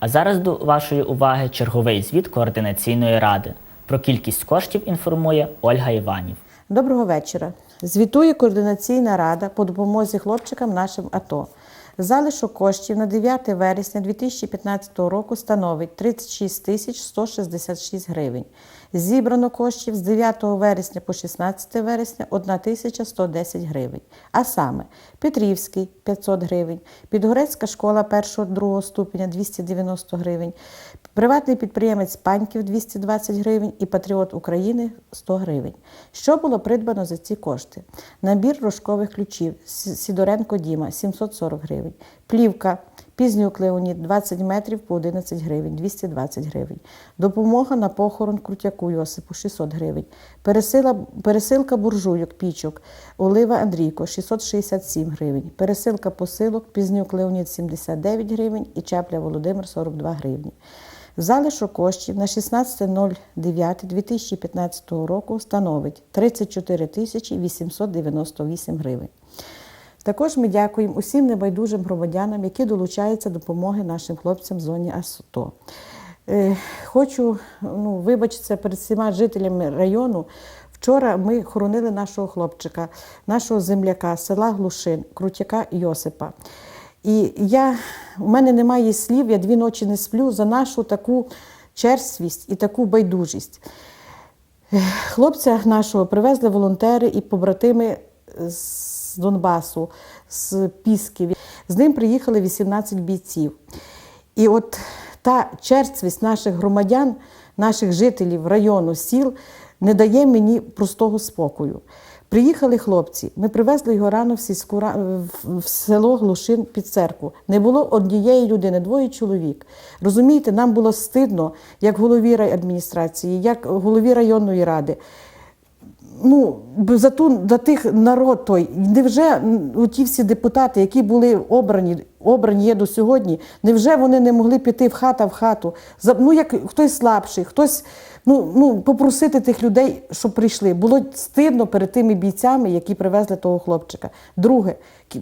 А зараз до вашої уваги черговий звіт координаційної ради. Про кількість коштів інформує Ольга Іванів. Доброго вечора. Звітує координаційна рада по допомозі хлопчикам нашим АТО. Залишок коштів на 9 вересня 2015 року становить 36 тисяч 166 гривень. Зібрано коштів з 9 вересня по 16 вересня 1 тисяча 110 гривень. А саме Петрівський 500 гривень, Підгорецька школа 1-2 ступеня 290 гривень, приватний підприємець Паньків 220 гривень і Патріот України 100 гривень. Що було придбано за ці кошти? Набір рожкових ключів Сідоренко Діма 740 гривень, плівка Пізнюк Леонід 20 метрів по 11 гривень, 220 гривень. Допомога на похорон Крутяку Йосипу 600 гривень. Пересила, пересилка буржуйок, пічок, Олива Андрійко 667 гривень. Пересилка посилок Пізнюк Леонід 79 гривень і Чепля Володимир 42 гривні. Залишок коштів на 16.09.2015 року становить 34 тисячі 898 гривень. Також ми дякуємо усім небайдужим громадянам, які долучаються до допомоги нашим хлопцям в зоні АСО. Е, Хочу ну, вибачитися перед всіма жителями району. Вчора ми хоронили нашого хлопчика, нашого земляка, села Глушин, Крутяка Йосипа. І я, у мене немає слів, я дві ночі не сплю за нашу таку черствість і таку байдужість. Хлопця нашого привезли волонтери і побратими з Донбасу, з Пісків. З ним приїхали 18 бійців. І от та черствість наших громадян, наших жителів району, сіл не дає мені простого спокою. Приїхали хлопці, ми привезли його рано в сільську в- село Глушин під церкву. Не було однієї людини, двоє чоловік. Розумієте, нам було стидно, як голові райадміністрації, як голові районної ради ну, за, ту, за тих народ той. Невже ті всі депутати, які були обрані, обрані є до сьогодні, невже вони не могли піти в хата в хату? За- Ну, як хтось слабший, хтось ну, ну, попросити тих людей, щоб прийшли. Було стидно перед тими бійцями, які привезли того хлопчика. Друге,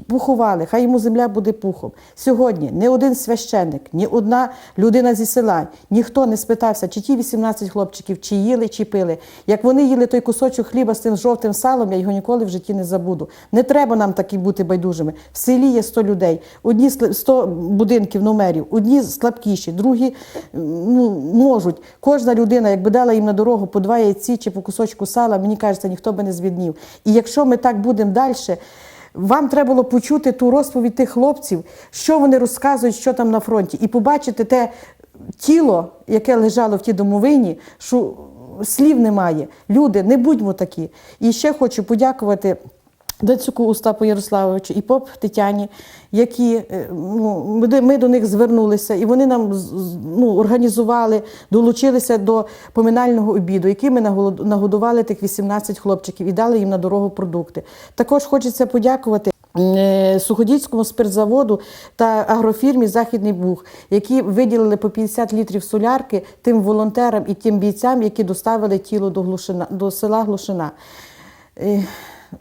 поховали, хай йому земля буде пухом. Сьогодні ні один священник, ні одна людина зі села, ніхто не спитався, чи ті 18 хлопчиків, чи їли, чи пили. Як вони їли той кусочок хліба з тим жовтим салом, я його ніколи в житті не забуду. Не треба нам такі бути байдужими. В селі є 100 людей, одні 100 будинків номерів, одні слабкіші, другі ну, можуть. Кожна людина, якби дала їм на дорогу по два яйці чи по кусочку сала, мені кажеться, ніхто би не звіднів. І якщо ми так будемо далі. Вам треба було почути ту розповідь тих хлопців, що вони розказують, що там на фронті, і побачити те тіло, яке лежало в тій домовині, що слів немає. Люди, не будьмо такі. І ще хочу подякувати. Дацюку Остапу Ярославовичу і поп Тетяні, які е, ну, ми, до- них звернулися, і вони нам ну, організували, долучилися до поминального обіду, який ми нагодували тих 18 хлопчиків і дали їм на дорогу продукти. Також хочеться подякувати. е, Суходільському спиртзаводу та агрофірмі Західний Буг, які виділили по 50 літрів солярки тим волонтерам і тим бійцям, які доставили тіло до, Глушина, до села Глушина.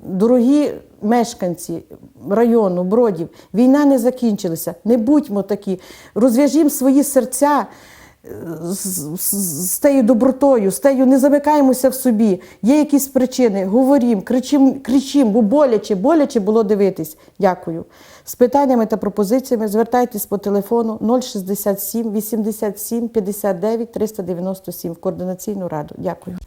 Дорогі мешканці району, бродів, війна не закінчилася. Не будьмо такі. Розв'яжімо свої серця е, з, тією добротою, з тією не замикаємося в собі. Є якісь причини, говоримо, кричимо, кричимо, бо боляче, боляче було дивитись. Дякую. З питаннями та пропозиціями звертайтесь по телефону 067 87 59 397 в координаційну раду. Дякую.